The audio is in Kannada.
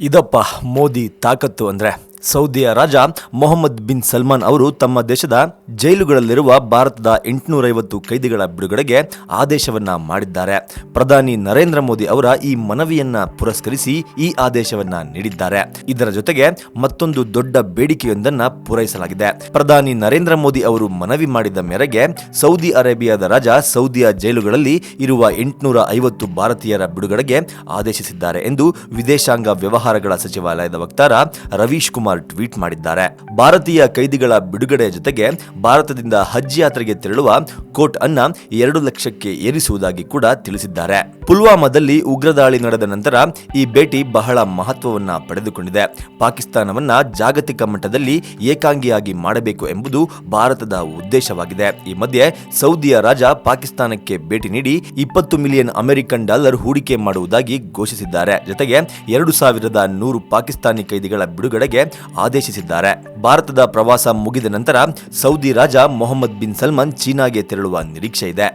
ಇದಪ್ಪ ಮೋದಿ ತಾಕತ್ತು ಅಂದ್ರೆ ಸೌದಿಯ ರಾಜ ಮೊಹಮ್ಮದ್ ಬಿನ್ ಸಲ್ಮಾನ್ ಅವರು ತಮ್ಮ ದೇಶದ ಜೈಲುಗಳಲ್ಲಿರುವ ಭಾರತದ ಎಂಟುನೂರೈವತ್ತು ಕೈದಿಗಳ ಬಿಡುಗಡೆಗೆ ಆದೇಶವನ್ನ ಮಾಡಿದ್ದಾರೆ. ಪ್ರಧಾನಿ ನರೇಂದ್ರ ಮೋದಿ ಅವರ ಈ ಮನವಿಯನ್ನ ಪುರಸ್ಕರಿಸಿ ಈ ಆದೇಶವನ್ನ ನೀಡಿದ್ದಾರೆ. ಇದರ ಜೊತೆಗೆ ಮತ್ತೊಂದು ದೊಡ್ಡ ಬೇಡಿಕೆಯೊಂದನ್ನ ಪೂರೈಸಲಾಗಿದೆ. ಪ್ರಧಾನಿ ನರೇಂದ್ರ ಮೋದಿ ಅವರು ಮನವಿ ಮಾಡಿದ ಮೇರೆಗೆ ಸೌದಿ ಅರೇಬಿಯಾದ ರಾಜ ಸೌದಿಯ ಜೈಲುಗಳಲ್ಲಿ ಇರುವ ಎಂಟುನೂರ ಐವತ್ತು ಭಾರತೀಯರ ಬಿಡುಗಡೆಗೆ ಆದೇಶಿಸಿದ್ದಾರೆ ಎಂದು ವಿದೇಶಾಂಗ ವ್ಯವಹಾರಗಳ ಸಚಿವಾಲಯದ ವಕ್ತಾರ ರವೀಶ್ ಕುಮಾರ್ ಟ್ವೀಟ್ ಮಾಡಿದ್ದಾರೆ. ಭಾರತೀಯ ಕೈದಿಗಳ ಬಿಡುಗಡೆಯ ಜೊತೆಗೆ ಭಾರತದಿಂದ ಹಜ್ ಯಾತ್ರೆಗೆ ತೆರಳುವ ಕೋಟ್ ಅನ್ನ ಎರಡು ಲಕ್ಷಕ್ಕೆ ಏರಿಸುವುದಾಗಿ ಕೂಡ ತಿಳಿಸಿದ್ದಾರೆ. ಪುಲ್ವಾಮಾದಲ್ಲಿ ಉಗ್ರದಾಳಿ ನಡೆದ ನಂತರ ಈ ಭೇಟಿ ಬಹಳ ಮಹತ್ವವನ್ನ ಪಡೆದುಕೊಂಡಿದೆ. ಪಾಕಿಸ್ತಾನವನ್ನ ಜಾಗತಿಕ ಮಟ್ಟದಲ್ಲಿ ಏಕಾಂಗಿಯಾಗಿ ಮಾಡಬೇಕು ಎಂಬುದು ಭಾರತದ ಉದ್ದೇಶವಾಗಿದೆ. ಈ ಮಧ್ಯೆ ಸೌದಿಯ ರಾಜ ಪಾಕಿಸ್ತಾನಕ್ಕೆ ಭೇಟಿ ನೀಡಿ ಇಪ್ಪತ್ತು ಮಿಲಿಯನ್ ಅಮೆರಿಕನ್ ಡಾಲರ್ ಹೂಡಿಕೆ ಮಾಡುವುದಾಗಿ ಘೋಷಿಸಿದ್ದಾರೆ. ಜೊತೆಗೆ ಎರಡು ಸಾವಿರದ ನೂರು ಪಾಕಿಸ್ತಾನಿ ಕೈದಿಗಳ ಬಿಡುಗಡೆಗೆ ಆದೇಶಿಸಿದ್ದಾರೆ. ಭಾರತದ ಪ್ರವಾಸ ಮುಗಿದ ನಂತರ ಸೌದಿ ರಾಜ ಮೊಹಮ್ಮದ್ ಬಿನ್ ಸಲ್ಮಾನ್ ಚೀನಾಗೆ ತೆರಳುವ ನಿರೀಕ್ಷೆ ಇದೆ.